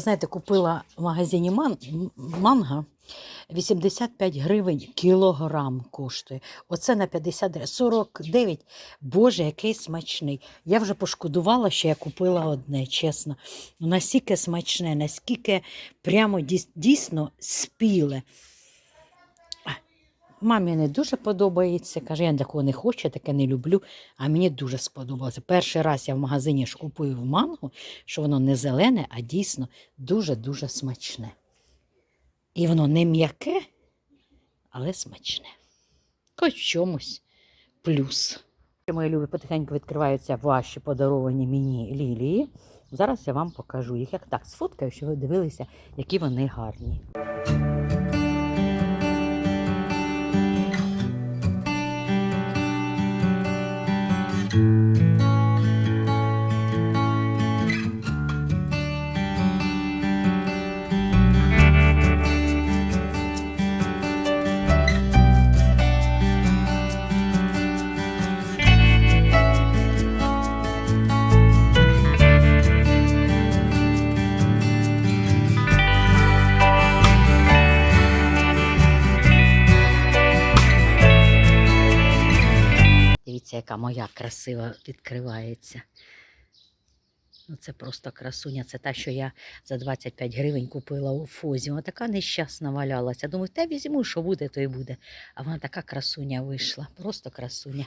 Знаєте, купила в магазині ман... манго 85 гривень кілограм коштує. Оце на 50 гривень. 49. Боже, який смачний. Я вже пошкодувала, що я купила одне, чесно. Настільки смачне, наскільки прямо дійсно спіле. Мамі не дуже подобається. Каже, я такого не хочу, таке не люблю. А мені дуже сподобалося. Перший раз я в магазині ж купую манго, що воно не зелене, а дійсно дуже-дуже смачне. І воно не м'яке, але смачне. Хоч в чомусь плюс. Мої любі, потихеньку відкриваються ваші подаровані мені лілії. Зараз я вам покажу їх. Як так сфоткаю, щоб ви дивилися, які вони гарні. Яка моя красива відкривається. Ну, це просто красуня. Це та, що я за 25 гривень купила у Фозі. Вона така нещасна валялася. Думаю, та візьму, що буде, то й буде. А вона така красуня вийшла. Просто красуня.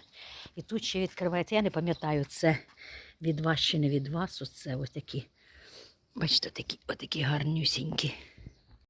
І тут ще відкривається. Я не пам'ятаю, це від вас чи не від вас. Оце ось такі. Бачите, такі, отакі гарнюсінькі.